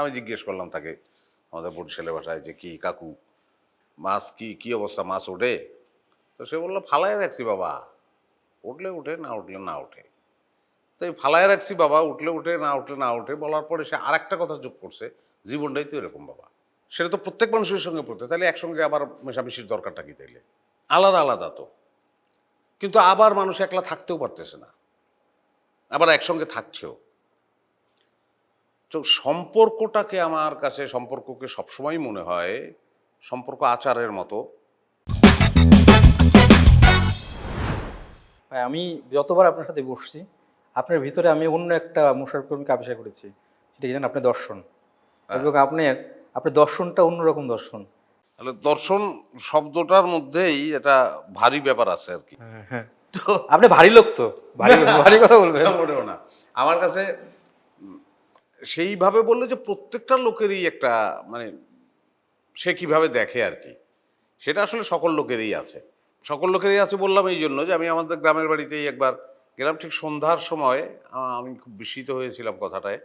আমি জিজ্ঞেস করলাম তাকে, আমাদের বরিশালের ভাষায় যে কি কাকু, মাছ কি কি অবস্থা, মাছ ওঠে? তো সে বলল ফালায় রাখছি বাবা, উঠলে উঠে, না উঠলে না উঠে। তো এই ফালায় রাখছি বাবা, উঠলে উঠে, না উঠলে না উঠে, বলার পরে সে আরেকটা কথা যোগ করছে, জীবনটাই তো এরকম বাবা। সেটা তো প্রত্যেক মানুষের সঙ্গে পড়তে, তাহলে একসঙ্গে আবার মেশামেশির দরকারটা কি তাইলে? আলাদা আলাদা তো। কিন্তু আবার মানুষ একলা থাকতেও পারতেছে না। আবার একসঙ্গে থাকছেও। তো সম্পর্কটাকে আমার কাছে সম্পর্ককে সবসময় মনে হয় সম্পর্ক আচারের মতো। ভাই আমি যতবার আপনার সাথে বসছি আপনার ভিতরে আমি অন্য একটা মোশারফিকে আবিষ্কার করেছি সেটা কি জানেন? আপনার দর্শন। এবং আপনার আপনার দর্শনটা অন্যরকম দর্শন। তাহলে দর্শন শব্দটার মধ্যেই এটা ভারী ব্যাপার আছে আর কি। হ্যাঁ তো আপনি ভারী লোক তো। ভারী ভারী কথা বলবেন। না। আমার কাছে সেইভাবে বললে যে প্রত্যেকটা লোকেরই একটা মানে সে কীভাবে দেখে আর কি। সেটা আসলে সকল লোকেরই আছে। সকল লোকেরই আছে বললাম এই জন্য যে আমি আমাদের গ্রামের বাড়িতেই একবার গেলাম, ঠিক সন্ধ্যার সময় আমি খুব বিস্মিত হয়েছিলাম কথাটায়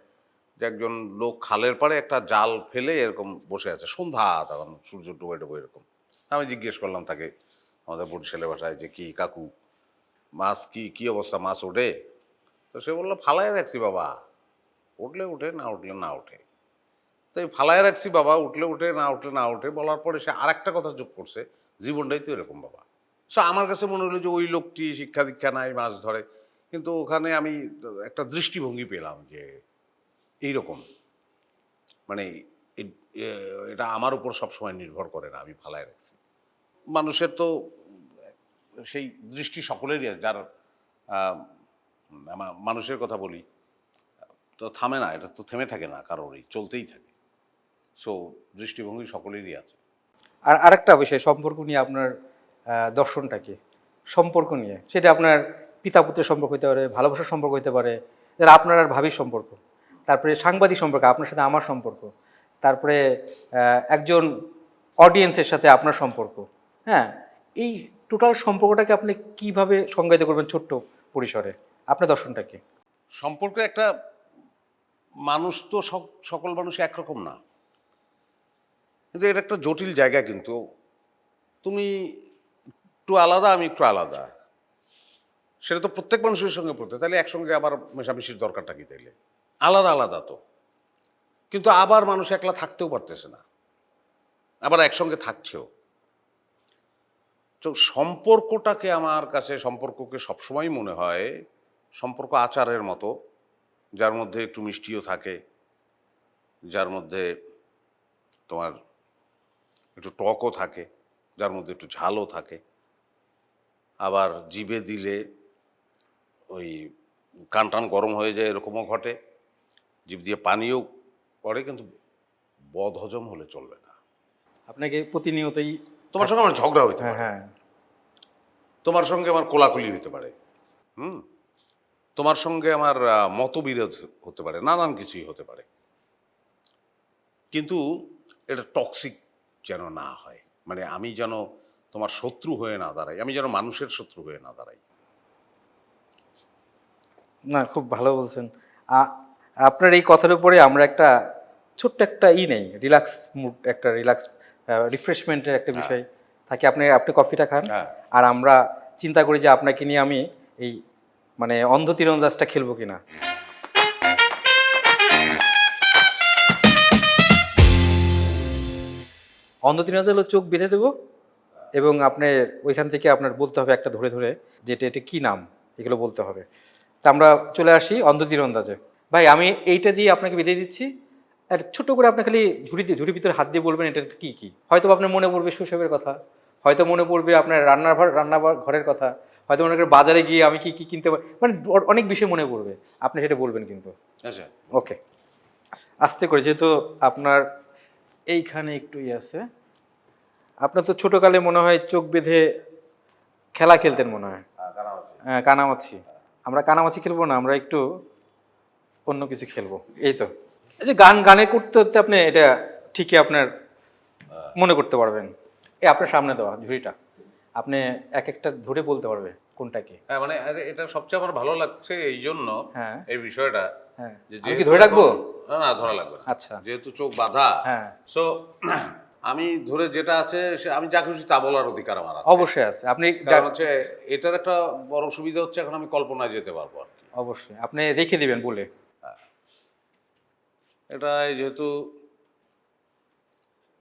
যে একজন লোক খালের পাড়ে একটা জাল ফেলে এরকম বসে আছে, সন্ধ্যা তখন সূর্য ডুবে ডুবে এরকম। আমি জিজ্ঞেস করলাম তাকে, আমাদের বরিশালের ভাষায় যে কি কাকু, মাছ কি কি অবস্থা, মাছ ওঠে? তো সে বলল ফালায় রাখছি বাবা। উঠলে উঠে, না উঠলে না উঠে। তো ফালায় রাখছি বাবা, উঠলে উঠে, না উঠলে না উঠে, বলার পরে সে আরেকটা কথা যোগ করছে, জীবনটাই তো এরকম বাবা। সো আমার কাছে মনে হলো যে ওই লোকটি শিক্ষা দীক্ষা নাই, মাছ ধরে। কিন্তু ওখানে আমি একটা দৃষ্টিভঙ্গি পেলাম যে এইরকম। মানে এটা আমার উপর সবসময় নির্ভর করে না, আমি ফালায় রাখছি। মানুষের তো সেই দৃষ্টি সকলেরই যার মানুষের কথা বলি। তো থামে না এটা তো থেমে থাকে না কারোরই চলতেই থাকে। সো দৃষ্টিভঙ্গি সকলেরই আছে। আর আরেকটা বিষয় সম্পর্ক নিয়ে আপনার আহ, দর্শনটা কি? সম্পর্ক নিয়ে সেটা আপনার পিতা পুত্রের সম্পর্ক হতে পারে ভালোবাসার সম্পর্ক হতে পারে যারা আপনার আর ভাবির সম্পর্ক। তারপরে সাংবাদিক সম্পর্ক আপনার সাথে আমার সম্পর্ক। তারপরে একজন অডিয়েন্সের সাথে আপনার সম্পর্ক। হ্যাঁ এই টোটাল সম্পর্কটাকে আপনি কীভাবে সংজ্ঞায়িত করবেন ছোট্ট পরিসরে? আপনার দর্শনটাকে সম্পর্ক একটা মানুষ তো সকল মানুষ একরকম না। কিন্তু এটা একটা জটিল জায়গা কিন্তু। তুমি একটু আলাদা, আমি একটু আলাদা। সেটা তো প্রত্যেক মানুষের সঙ্গে পড়তে তাহলে একসঙ্গে আবার মেশামেশির দরকারটা কি তাইলে? আলাদা আলাদা তো। কিন্তু আবার মানুষ একলা থাকতেও পারতেছে না। আবার একসঙ্গে থাকছেও। তো সম্পর্কটাকে আমার কাছে, সম্পর্ককে সবসময় মনে হয়, সম্পর্ক আচারের মতো। যার মধ্যে একটু মিষ্টিও থাকে যার মধ্যে তোমার একটু টকও থাকে যার মধ্যে একটু ঝালও থাকে। আবার জিভে দিলে ওই কান টান গরম হয়ে যায় এরকমও ঘটে। জিভ দিয়ে পানিও পড়ে কিন্তু বদ হজম হলে চলবে না। আপনাকে প্রতিনিয়তই তোমার সঙ্গে আমার ঝগড়া হইতে হ্যাঁ পারে। হ্যাঁ। তোমার সঙ্গে আমার কোলাকুলি হতে পারে। হুম? তোমার সঙ্গে আমার মতবিরোধ হতে পারে নানান কিছুই হতে পারে। কিন্তু এটা টক্সিক যেন না হয়। মানে আমি যেন তোমার শত্রু হয়ে না দাঁড়াই আমি যেন মানুষের শত্রু হয়ে না দাঁড়াই। না খুব ভালো বলছেন। আপনার এই কথার উপরে আমরা একটা ছোট্ট একটা ই নেই রিল্যাক্স মুড একটা রিল্যাক্স রিফ্রেশমেন্টের একটা বিষয় থাকে। আপনি আপনি কফিটা খান হ্যাঁ। আর আমরা চিন্তা করি যে আপনাকে নিয়ে আমি এই মানে অন্ধ তীরন্দাজটা খেলব কিনা? অন্ধ তীরন্দাজ হলো চোখ বেঁধে দেবো এবং আপনার ওইখান থেকে আপনার বলতে হবে একটা ধরে ধরে যেটা এটা কি নাম? এগুলো বলতে হবে। তা আমরা চলে আসি অন্ধ তীরন্দাজে। ভাই, আমি এইটা দিয়ে আপনাকে বেঁধে দিচ্ছি। আর ছোট করে আপনি খালি ঝুড়িতে ঝুড়ির ভিতরে হাত দিয়ে বলবেন এটা কি কি? হয়তো আপনার মনে পড়বে শৈশবের কথা, হয়তো মনে পড়বে আপনার রান্নাঘর ঘর রান্না ঘরের কথা হয়তো মনে করেন বাজারে গিয়ে আমি কি কি কিনতে পারি? মানে অনেক বিষয় মনে পড়বে। আপনি সেটা বলবেন কিন্তু। আচ্ছা। ওকে। আস্তে করে যেহেতু আপনার এইখানে একটু ই আছে আপনার তো ছোটকালে মনে হয় চোখ বেঁধে খেলা খেলতেন মনে হয়। হ্যাঁ কানামাছি। আমরা কানামাছি খেলব না আমরা একটু অন্য কিছু খেলব। এই তো। এই যে গান গানে করতে করতে আপনি এটা ঠিকই আপনার মনে করতে পারবেন। এই আপনার সামনে দেওয়া ঝুড়িটা। আপনি এক একটা ধরে বলতে পারবে কোনটা কি হ্যাঁ মানে আরে এটা সবচেয়ে আমার ভালো লাগছে এই জন্য হ্যাঁ। এই বিষয়টা হ্যাঁ। যে আমি কি ধরে রাখব? না না ধরা লাগবে না। আচ্ছা। যেহেতু চোখ বাঁধা হ্যাঁ। সো আমি ধরে যেটা আছে সে আমি যা খুশি তা বলার অধিকার আমার আছে। অবশ্যই আছে। আপনি কারণ হচ্ছে এটার একটা বড় সুবিধা হচ্ছে এখন আমি কল্পনায় যেতে পারব আর কি। অবশ্যই। আপনি রেখে দিবেন বলে। এটা এই যেহেতু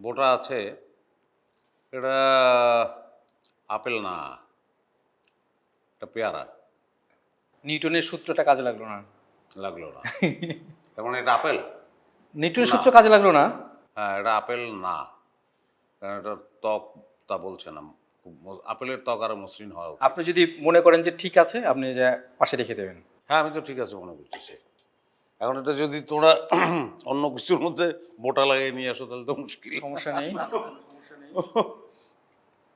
বোটা আছে এটা আপেল না এটা পেয়ারা। নিউটনের সূত্রটা কাজে লাগল না। লাগল না। তার মানে এটা আপেল? নিউটনের সূত্র কাজে লাগল না? হ্যাঁ এটা আপেল না। কারণ এটা ত্বক তা বলছে না। খুব ম- আপেলের ত্বক আর মসৃণ হওয়া আপনি যদি মনে করেন যে ঠিক আছে আপনি যে পাশে রেখে দেবেন। হ্যাঁ আমি তো ঠিক আছে মনে করতেছি। এখন এটা যদি তোমরা অন্য কিছুর মধ্যে বোটা লাগিয়ে নিয়ে আসো তাহলে তো মুশকিল। সমস্যা নেই। সমস্যা নেই।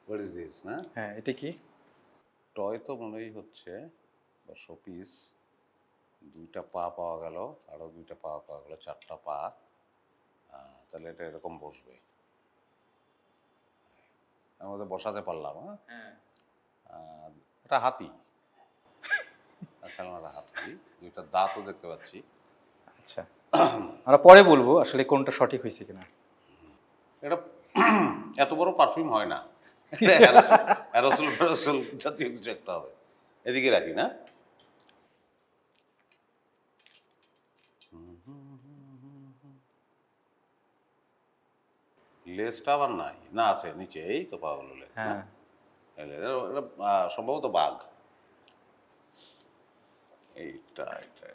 হোয়াট ইজ দিস না? হ্যাঁ এটা কি? টয় তো মনেই হচ্ছে বা শোপিস দুইটা পা পাওয়া গেল আরও দুইটা পা পাওয়া গেল চারটা পা তাহলে এটা এরকম বসবে। আমাদের বসাতে পারলাম হ্যাঁ? হ্যাঁ। এটা হাতি। খেলনাটা হাতি দুইটা দাঁতও দেখতে পাচ্ছি। আচ্ছা। আমরা পরে বলব আসলে কোনটা সঠিক হয়েছে কিনা। এটা এত বড় পারফিউম হয় না। অ্যারোসল ফ্যারোসল জাতীয় কিছু একটা হবে এদিকে রাখি না লেজটা আবার নাই না আছে নিচে এই তো পাওয়া গেলো লেজ? হ্যাঁ সম্ভবত বাঘ এইটা এটা।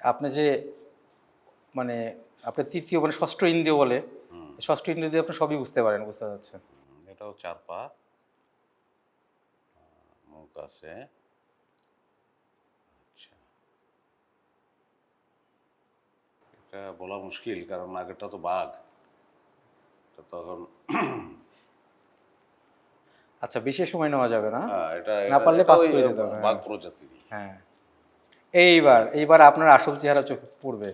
আপনি যে মানে আপনার তৃতীয় মানে ষষ্ঠ ইন্দ্রিয় বলে। ষষ্ঠ ইন্দ্রিয় দিয়ে আপনি সবই বুঝতে পারেন বুঝতে এটাও চার পা। মুখ আছে। আচ্ছা। এটা বলা মুশকিল কারণ আগেরটা তো বাঘ। তখন আচ্ছা বেশি সময় নেওয়া যাবে না? হ্যাঁ, এটা না পারলে পাস করে দিতে হবে, বাঘ। প্রজাতিরই। হ্যাঁ। এইবার এইবার আপনার আসল চেহারা চোখে পড়বে।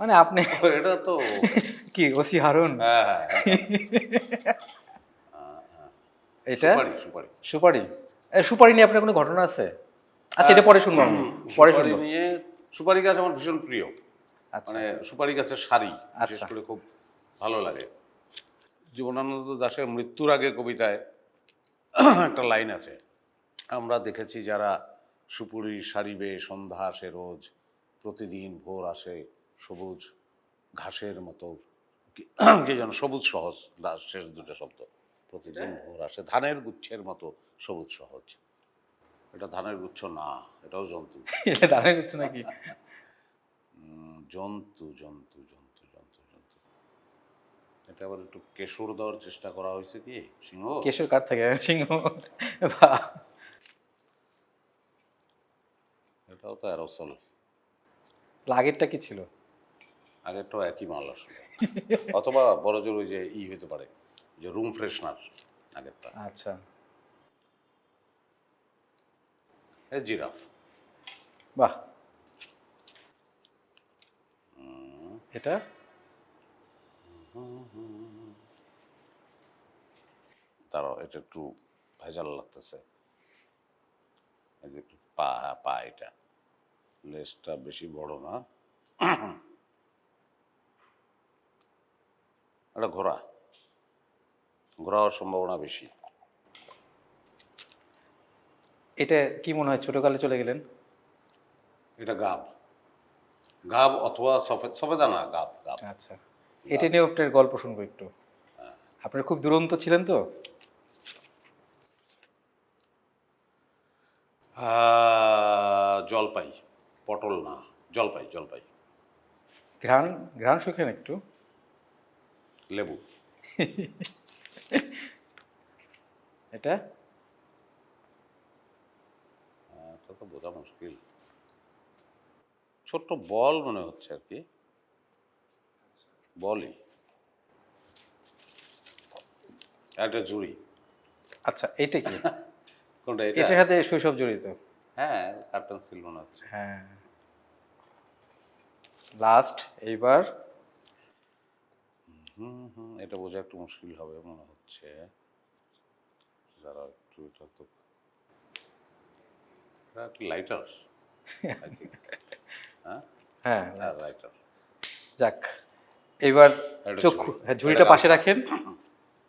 মানে আপনি এটা তো কি ওসি হারুন? হ্যাঁ হ্যাঁ, হ্যাঁ এটা? সুপারি সুপারি। সুপারি? নিয়ে আপনার কোনো ঘটনা আছে? আচ্ছা এটা পরে শুনব পরে শুনব। নিয়ে সুপারি গাছ আমার ভীষণ প্রিয়। আচ্ছা। মানে সুপারি গাছের শাড়ি বিশেষ আচ্ছা। করে খুব ভালো লাগে। জীবনানন্দ দাশের মৃত্যুর আগে কবিতায় একটা লাইন আছে। আমরা দেখেছি যারা সুপুরি শাড়ি বেয়ে সন্ধ্যা আসে রোজ প্রতিদিন ভোর আসে সবুজ ঘাসের মতো কি যেন সবুজ সহজ শেষ দুটো শব্দ। প্রতিদিন ভোর আসে ধানের গুচ্ছের মতো সবুজ সহজ। এটা ধানের গুচ্ছ না এটাও জন্তু। এটা দাঁড়া করছে নাকি? জন্তু জন্তু জন্তু জন্তু জন্তু। এটা আবার একটু কেশর দেওয়ার চেষ্টা করা হয়েছে কি? সিংহ? কেশর কার থেকে? সিংহ। এটাও তো অ্যারোসল আগেরটা কি ছিল? আগেরটাও একই মাল আসলে। অথবা বড় জোর ওই যে ই হতে পারে যে রুম ফ্রেশনার আগেরটা। আচ্ছা। এ জিরাফ। বাহ। এটা? তারাও এটা একটু ভেজাল লাগতেছে। এই যে একটু পা পা এটা। লেজটা বেশি বড় না। এটা ঘোরা ঘোড়া। হওয়ার সম্ভাবনা বেশি। এটা কি মনে হয় ছোটকালে চলে গেলেন? এটা গাব। গাব অথবা সফেদ সফেদা না গাব গাব। আচ্ছা। এটা নিয়ে আপনার গল্প শুনব একটু। আপনার খুব দুরন্ত ছিলেন তো? জলপাই পটল না জলপাই জলপাই। ঘ্রাণ ঘ্রাণ শুকেন একটু। লেবু। এটা? আহ, এটা তো বোঝা মুশকিল। ছোট্ট বল মনে হচ্ছে আর কি। বলই। একটা জুড়ি আচ্ছা এটা কি? কোনটা এটা? এটার সাথে শৈশব জড়িত? হ্যাঁ কাঠ পেন্সিল মনে হচ্ছে। হ্যাঁ। লাস্ট এইবার। হুম হুম এটা বোঝা একটু মুশকিল হবে মনে হচ্ছে। যারা একটু এটা তো লাইটার হ্যাঁ? হ্যাঁ লাইটার যাক এবার চোখ হ্যাঁ ঝুড়িটা পাশে রাখেন।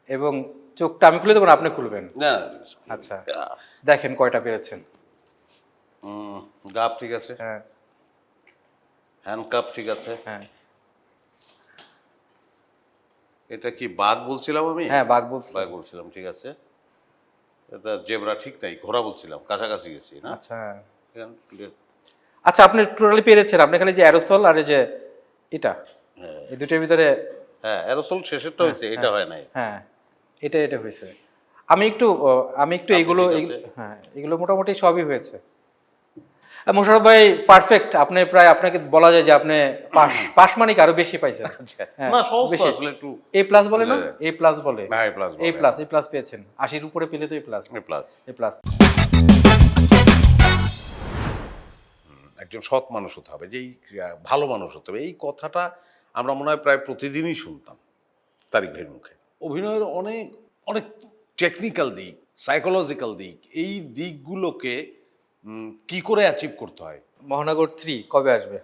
এবং চোখটা আমি খুলে দেবো না আপনি খুলবেন? না আচ্ছা দেখেন কয়টা পেরেছেন। গাপ ঠিক আছে। হ্যাঁ। হ্যান্ড কাপ ঠিক আছে। হ্যাঁ। এটা কি বাঘ বলছিলাম আমি? হ্যাঁ বাঘ বলছি বাঘ বলছিলাম ঠিক আছে। এটা জেবরা ঠিক নাই ঘোড়া বলছিলাম কাছাকাছি গেছি না? আচ্ছা। আচ্ছা আপনি টোটালি পেরেছেন। আপনি খালি যে অ্যারোসল আর এই যে এটা এই দুটোর ভিতরে হ্যাঁ অ্যারোসল শেষেরটা হয়েছে এটা হয়। নাই। হ্যাঁ এটা এটা হয়েছে। আমি একটু আমি একটু এগুলো হ্যাঁ এগুলো মোটামুটি সবই হয়েছে। মোশারফ ভাই পারফেক্ট আপনি প্রায় আপনাকে বলা যায় যে আপনি পাস পাস মানে কি আরও বেশি পাইছেন। হ্যাঁ, না বেশি। আসলে একটু এ প্লাস বলে না। এ প্লাস বলে। হ্যাঁ plus A plus A plus পেয়েছেন। আশির উপরে পেলে তো A plus A plus A plus একজন সৎ মানুষ হতে হবে যেই আহ, ভালো মানুষ হতে হবে। এই কথাটা আমরা মনে হয় প্রায় প্রতিদিনই শুনতাম তারিক ভাইয়ের মুখে। অভিনয়ের অনেক অনেক টেকনিক্যাল দিক সাইকোলজিক্যাল দিক এই দিকগুলোকে কি করে অ্যাচিভ করতে হয়? মহানগর থ্রি কবে আসবে?